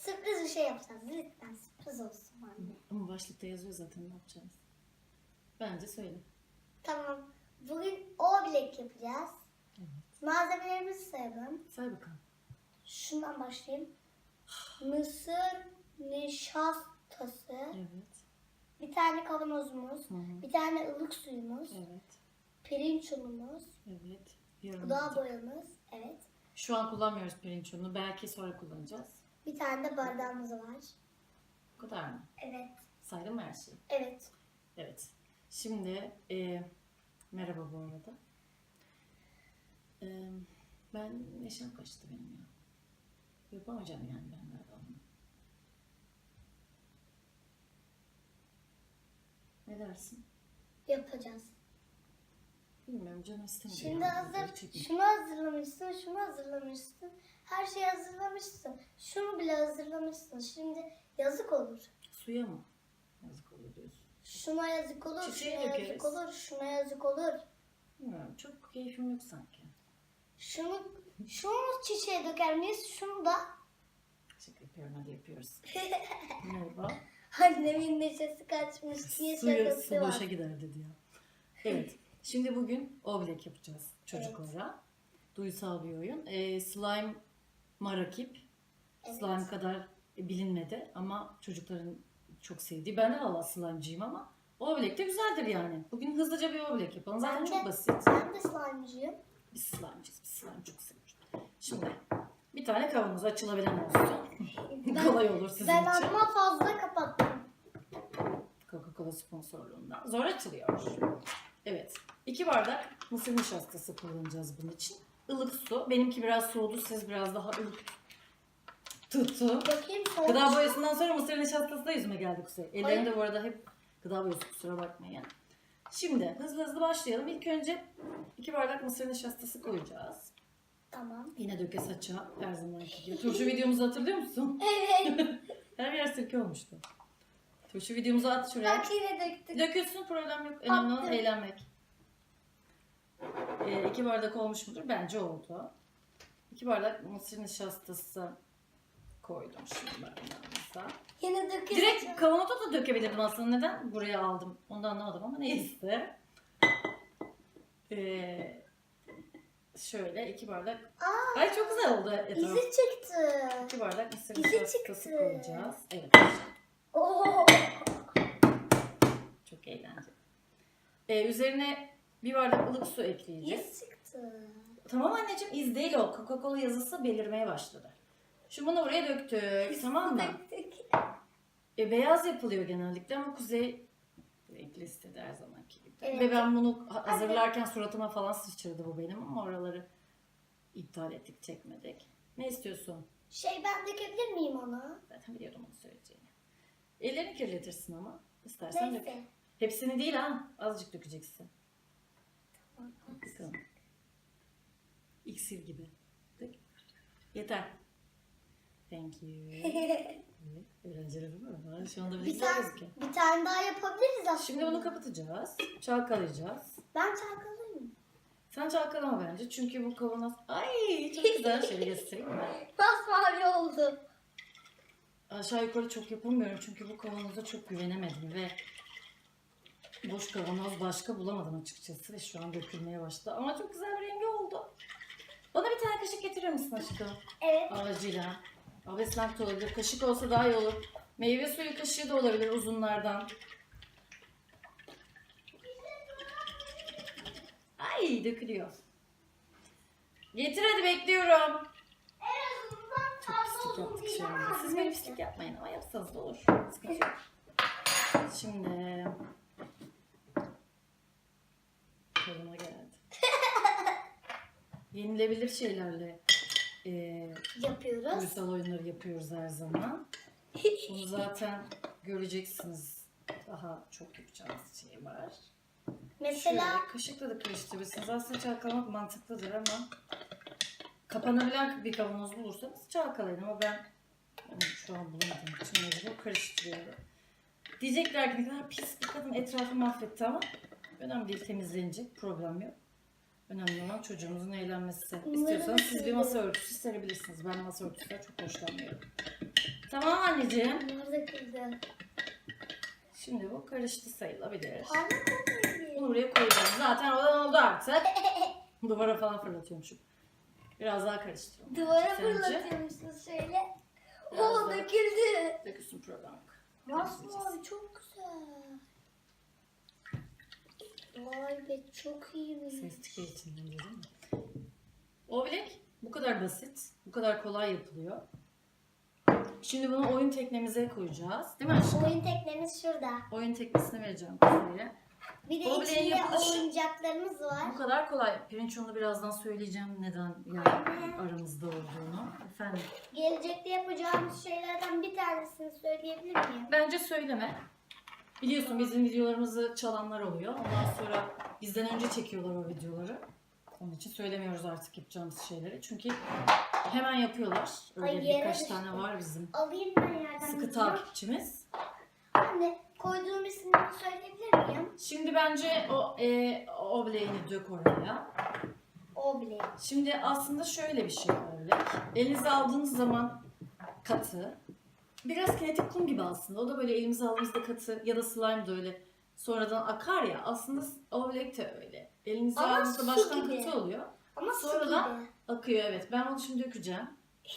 Sürpriz bir şey yapacağız. Lütfen sürpriz olsun anne. Ama başlıkta yazıyor zaten ne yapacağız. Bence söyle. Tamam. Bugün o bilek yapacağız. Evet. Malzemelerimizi sayalım. Say bakalım. Şundan başlayayım. Mısır nişastası. Evet. Bir tane kavanozumuz. Hı hı. Bir tane ılık suyumuz. Evet. Pirinç unumuz. Evet. Yarım Gıda boyamız. Evet. Şu an kullanmıyoruz pirinç ununu. Belki sonra kullanacağız. Bir tane de bardağımız var. Bu kadar mı? Evet. Saydın mı her şeyi? Evet. Evet. Şimdi e, merhaba bu arada. E, ben neşem kaçtı benim ya. Yapamayacağım yani ben bunu. Ne dersin? Yapacağız. Bilmiyorum canım istemiyor. Şimdi yani. hazır. Şunu hazırlamışsın, şunu hazırlamışsın. Her şeyi hazırlamışsın. Şunu bile hazırlamışsın. Şimdi yazık olur. Suya mı? Yazık olur diyorsun. Şuna yazık olur, Çiçeği şuna yazık dökeriz. olur, şuna yazık olur. Bilmiyorum. Çok keyfim yok sanki. Şunu, şunu çiçeğe döker miyiz? Şunu da. Şaka yapıyorum hadi yapıyoruz. Merhaba. Annemin neşesi kaçmış diye Suya şakası su var. boşa gider dedi ya. Evet. Şimdi bugün oblek yapacağız çocuklara. Duysal bir oyun. Ee, slime marakip. Evet. Slime kadar bilinmedi ama çocukların çok sevdiği. Ben de valla slime'cıyım ama oblek de güzeldir yani. Bugün hızlıca bir oblek yapalım. Zaten Ben çok de- basit. Ben de slime'cıyım. Biz slime'cıyız. Biz slime çok seviyoruz. Şimdi bir tane kavanoz açılabilen olsun. Ben- Kolay olur sizin Ben için. ama fazla kapattım. Coca-Cola sponsorluğundan. Zor açılıyor. Evet. iki bardak mısır nişastası kullanacağız bunun için. Ilık su. Benimki biraz soğudu. Siz biraz daha ılık tuttu. Bakayım soğuk. Gıda boyasından sonra mısır nişastası da yüzüme geldi Kuzey. Ellerimde bu arada hep gıda boyası kusura bakmayın. Şimdi hızlı hızlı başlayalım. İlk önce iki bardak mısır nişastası koyacağız. Tamam. Yine döke saça her zamanki gibi. Turşu videomuzu hatırlıyor musun? Evet. Her yer sirke olmuştu. Turşu videomuzu at şuraya. Bak yine döktük. Dökülsün problem yok. Önemli olan Attım. eğlenmek. Ee, iki bardak olmuş mudur? Bence oldu. İki bardak mısır nişastası koydum şimdi ben yanımıza. Yine dökülüyor. Direkt kavanoza da dökebilirdim aslında. Neden buraya aldım? Onu da anlamadım ama neyse. Ee, şöyle iki bardak. Aa, Ay çok güzel oldu etraf. izi çıktı. İki bardak mısır İzi nişastası çıktı. koyacağız. Evet. Oo. Çok eğlenceli. Ee, üzerine bir bardak ılık su ekleyeceğiz. İz çıktı. Tamam anneciğim iz değil o. Coca-Cola yazısı belirmeye başladı. Şimdi bunu buraya döktük. tamam mı? Döktük. E, beyaz yapılıyor genellikle ama kuzey renkli istedi her zamanki gibi. Evet. Ve ben bunu ha- hazırlarken suratıma falan sıçradı bu benim ama oraları iptal ettik çekmedik. Ne istiyorsun? Şey ben dökebilir miyim onu? Zaten biliyordum onu söyleyeceğini. Ellerini kirletirsin ama. İstersen dök. Neyse. Hepsini değil ha. Azıcık dökeceksin. Bakalım. İksir gibi. Dök. Yeter. Thank you. Evet, Eğlenceli değil mi? Ha, Şu anda bir, tane, gözüküyor. bir tane daha yapabiliriz aslında. Şimdi bunu kapatacağız. Çalkalayacağız. Ben çalkalayayım. Sen çalkalama bence çünkü bu kavanoz... Ay çok güzel. Şöyle göstereyim mi? Masmavi oldu. Aşağı yukarı çok yapamıyorum çünkü bu kavanoza çok güvenemedim ve boş kavanoz başka bulamadım açıkçası ve şu an dökülmeye başladı. Ama çok güzel bir rengi oldu. Bana bir tane kaşık getirir misin aşkım? Evet. Acilen. Abeslenk de olabilir. Kaşık olsa daha iyi olur. Meyve suyu kaşığı da olabilir uzunlardan. Ay dökülüyor. Getir hadi bekliyorum. Yaptık anda. Siz beni pislik yapmayın ama yapsanız da olur. Sıkıntı yok. Şimdi... Koluma geldi. Yenilebilir şeylerle eee Yapıyoruz. Uysal oyunları yapıyoruz her zaman. Bunu zaten göreceksiniz. Daha çok yapacağımız şey var. Mesela Şöyle kaşıkla da karıştırırsınız. Aslında çalkalamak mantıklıdır ama kapanabilen bir kavanoz bulursanız çalkalayın ama ben onu şu an bulamadığım için mecbur karıştırıyorum. Diyecekler ki ne kadar pis bir kadın etrafı mahvetti ama önemli değil temizlenecek problem yok. Önemli olan çocuğumuzun eğlenmesi. İstiyorsanız siz bir masa örtüsü serebilirsiniz. Ben masa örtüsünden çok hoşlanmıyorum. Tamam anneciğim. Nerede kızı? Şimdi bu karıştı sayılabilir. Anne Bunu buraya koyacağız. Zaten olan oldu artık. Duvara falan fırlatıyormuşum. Biraz daha karıştıralım. Duvara Sence? fırlatıyormuşsun şöyle. Biraz Oo daha. döküldü. Dökülsün yok. Masmavi çok güzel. Vay be çok iyiymiş. Ses çıkıyor içinden değil mi? O bilek bu kadar basit. Bu kadar kolay yapılıyor. Şimdi bunu oyun teknemize koyacağız. Değil mi aşkım? Oyun teknemiz şurada. Oyun teknesini vereceğim kuzeye. Bir de O bileğin içinde yapılışı- oyuncaklarımız var. Bu kadar kolay. Pirinç onu birazdan söyleyeceğim neden yani aramızda olduğunu. Efendim. Gelecekte yapacağımız şeylerden bir tanesini söyleyebilir miyim? Bence söyleme. Biliyorsun bizim videolarımızı çalanlar oluyor. Ondan sonra bizden önce çekiyorlar o videoları. Onun için söylemiyoruz artık yapacağımız şeyleri. Çünkü hemen yapıyorlar. Öyle Ay, yere birkaç düştü. tane var bizim Alayım ben yerden. sıkı takipçimiz. Anne koyduğum isimleri söyleyebilir miyim? Şimdi bence o e, o bileğini dök oraya. O bile. Şimdi aslında şöyle bir şey öyle. Elinize aldığınız zaman katı. Biraz kinetik kum gibi aslında. O da böyle elimize aldığımızda katı ya da slime da öyle sonradan akar ya. Aslında o bilek de öyle. Elinize Ama aldığınızda su baştan gibi. katı oluyor. Ama Sonradan- su gibi. Akıyor evet. Ben onu şimdi dökeceğim.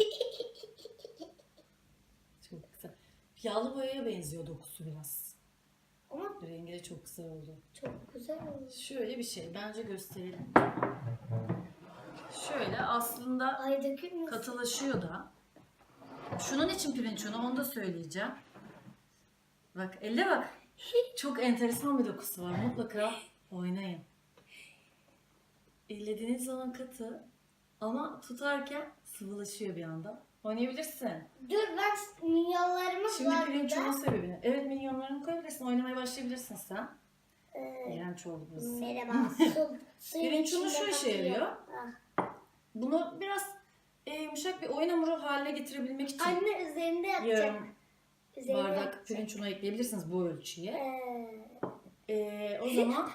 Çok güzel. Yağlı boyaya benziyor dokusu biraz. Ama Rengi de çok güzel oldu. çok güzel olmuş. Şöyle bir şey. Bence gösterelim. Şöyle aslında Ay katılaşıyor da. Şunun için pirinç unu onu da söyleyeceğim. Bak elde bak. Çok enteresan bir dokusu var. Mutlaka oynayın. Ellediğiniz zaman katı ama tutarken sıvılaşıyor bir anda. Oynayabilirsin. Dur ben minyonlarımız Şimdi var pirinç burada. unu sebebini. Evet minyonlarını koyabilirsin. Oynamaya başlayabilirsin sen. Ee, oldu burası. merhaba. Su, suyun Pirinç unu içinde şu işe bakıyor. yarıyor. Ah. Bunu biraz e, yumuşak bir oyun hamuru haline getirebilmek için Anne üzerinde yapacak. yarım Üzerinde bardak yapacak. pirinç unu ekleyebilirsiniz bu ölçüye. Ee, Ee, o zaman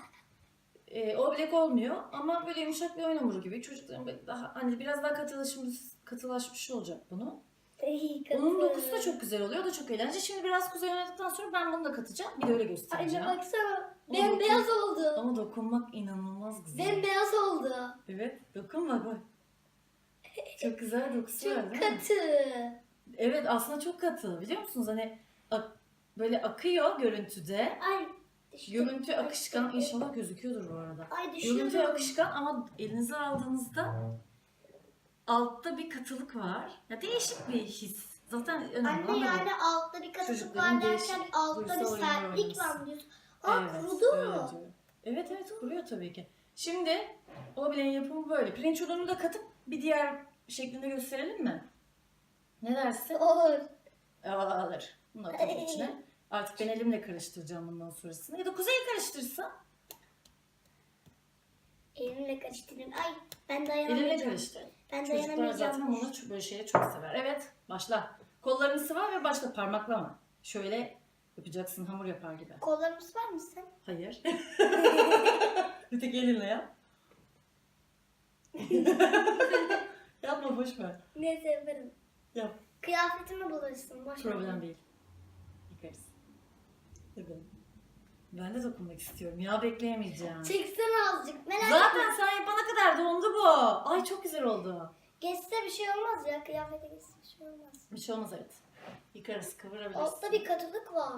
e, o olmuyor ama böyle yumuşak bir oyun hamuru gibi çocukların böyle daha hani biraz daha katılaşmış katılaşmış olacak bunu. iyi Onun katı. dokusu da çok güzel oluyor. O da çok eğlenceli. Şimdi biraz kuzey oynadıktan sonra ben bunu da katacağım. Bir de öyle göstereceğim. Anne baksana. Ama Bembeyaz oldu. Ama dokunmak inanılmaz güzel. Bembeyaz oldu. Evet, dokunma bak. Çok güzel dokusu var Çok değil mi? katı. Evet, aslında çok katı. Biliyor musunuz? Hani ak- böyle akıyor görüntüde. Ay düştü. Görüntü akışkan. İnşallah gözüküyordur bu arada. Ay düşüyorum. Görüntü akışkan ama elinize aldığınızda altta bir katılık var. Ya değişik bir his. Zaten önemli Anne yani altta bir katılık Çocukların var derken değişik altta bir oyunlar sertlik oynaması. var diyorsun. Aa Evet, kurudu. diyor. Evet evet kuruyor tabii ki. Şimdi o bileğin yapımı böyle. Pirinç ununu da katıp bir diğer şeklinde gösterelim mi? Ne dersin? Olur. Aa, alır. Bunu da atalım içine. Artık ben elimle karıştıracağım bundan sonrasını. Ya da Kuzey karıştırsın. Elimle karıştırayım. Ay ben dayanamayacağım. karıştır. Ben Çocuklar dayanamayacağım. zaten bunu çok- böyle şeyleri çok sever. Evet başla. Kollarını sıva ve başla parmaklama. Şöyle yapacaksın hamur yapar gibi. Kollarımız var mısın? Hayır. bir tek elinle yap. Yapma boş ver. Neyse yaparım. Yap. Kıyafetimi bulursun. Boş ver. Problem değil. Yıkarız. Evet. Ben de dokunmak istiyorum. Ya bekleyemeyeceğim. Çeksene azıcık. Merak Zaten etme. sen yapana kadar dondu bu. Ay çok güzel oldu. Geçse bir şey olmaz ya. Kıyafete geçse bir şey olmaz. Bir şey olmaz evet. Yıkarız kıvırabilirsin. Altta bir katılık var.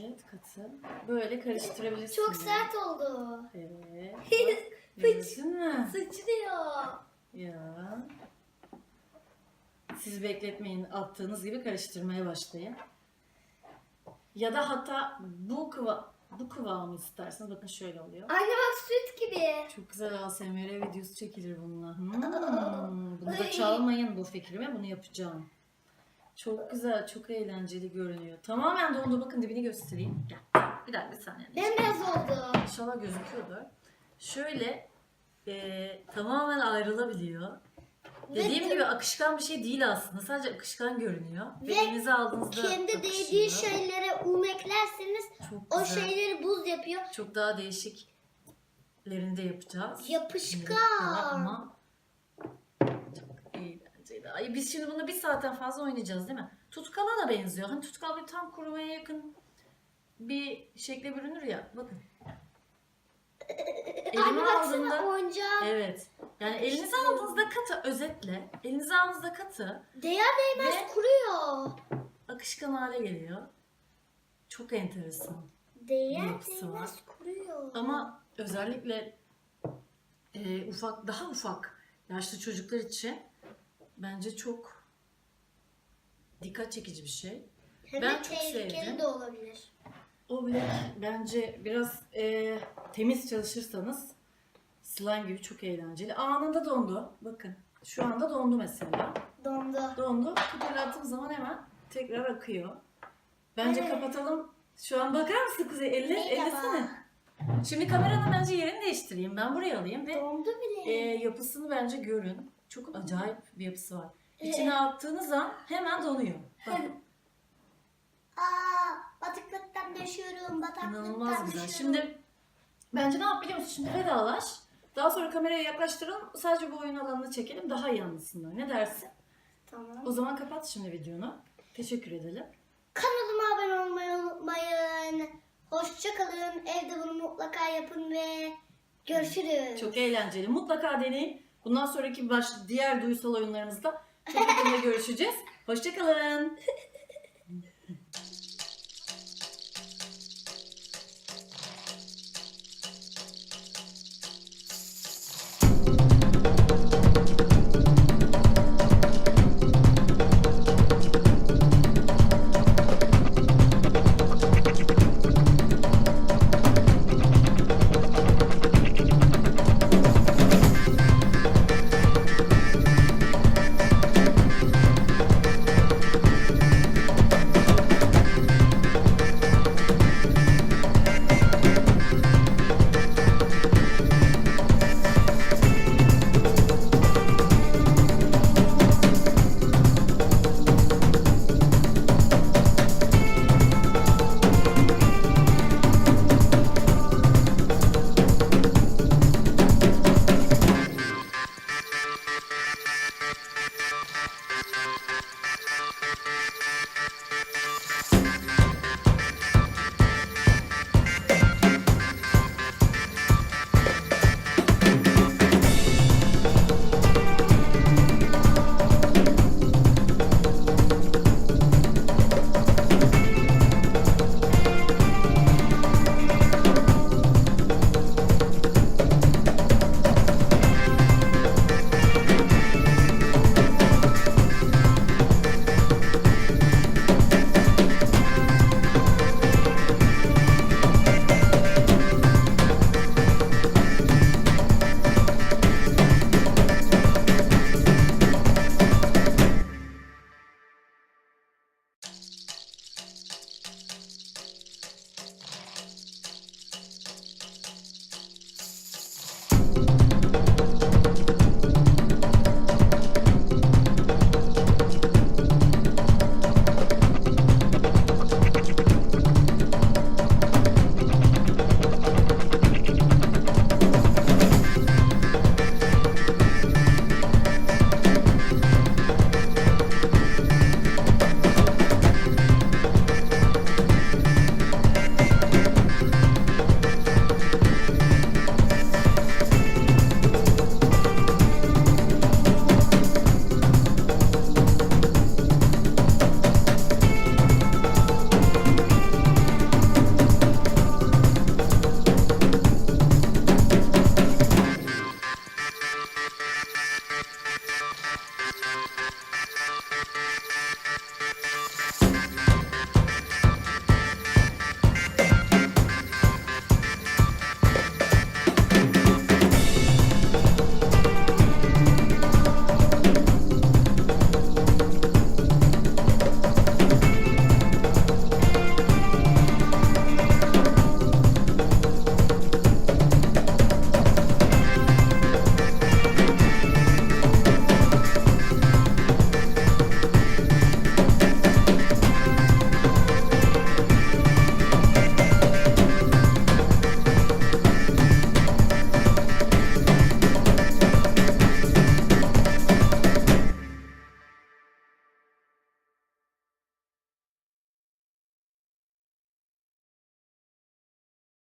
Evet katı. Böyle karıştırabilirsin. Çok sert oldu. Evet. Fıç. Gördün mü? Sıçrıyor. Ya. Siz bekletmeyin. Attığınız gibi karıştırmaya başlayın. Ya da hatta bu kıva bu kıvamı isterseniz bakın şöyle oluyor. Anne bak süt gibi. Çok güzel ASMR videosu çekilir bununla. Hmm, bunu da Ay. çalmayın bu fikrime. Bunu yapacağım. Çok güzel, çok eğlenceli görünüyor. Tamamen dondu. Bakın dibini göstereyim. Gel. Bir dakika bir saniye. Bembeyaz oldu. İnşallah gözüküyordur. Şöyle e, tamamen ayrılabiliyor. Dediğim gibi akışkan bir şey değil aslında. Sadece akışkan görünüyor. Ve Elinize aldığınızda Kendi akışıyor. değdiği şeylere un eklerseniz Çok o güzel. şeyleri buz yapıyor. Çok daha değişiklerinde yapacağız. Yapışkan. Ama çok eğlenceli. ay biz şimdi bunu bir saatten fazla oynayacağız değil mi? Tutkala da benziyor. Hani tutkal bir tam kurumaya yakın bir şekle bürünür ya. Bakın. Elime aldığımda oyuncağım. Evet. Yani elinize aldığınızda katı özetle. Elinize aldığınızda katı Değer değmez ve kuruyor. akışkan hale geliyor. Çok enteresan. Değer yapısı var. değmez kuruyor. Ama özellikle e, ufak daha ufak yaşlı çocuklar için bence çok dikkat çekici bir şey. Hem ben çok tehlikeli sevdim. de olabilir. O bile bence biraz e, temiz çalışırsanız slime gibi çok eğlenceli. Anında dondu. Bakın şu anda dondu mesela. Dondu. Dondu. Kıpırdattığım zaman hemen tekrar akıyor. Bence Evet. kapatalım. Şu an bakar mısın Kuzey? Elle, Merhaba. ellesene. Şimdi kameranın bence yerini değiştireyim. Ben buraya alayım ve Dondu bile. e, yapısını bence görün. Çok acayip bir yapısı var. İçine attığınız an hemen donuyor. Bak, Aa, batıklıktan düşüyorum. Bataklıktan inanılmaz güzel. düşüyorum. Şimdi bence ne yap biliyor musun? Şimdi vedalaş. Daha sonra kameraya yaklaştıralım. Sadece bu oyun alanını çekelim. Daha iyi anlasınlar. Ne dersin? Tamam. O zaman kapat şimdi videonu. Teşekkür edelim. Kanalıma abone olmayı unutmayın. Hoşça kalın. Evde bunu mutlaka yapın ve görüşürüz. Çok eğlenceli. Mutlaka deneyin. Bundan sonraki baş, diğer duysal oyunlarımızda ki de görüşeceğiz. Hoşçakalın.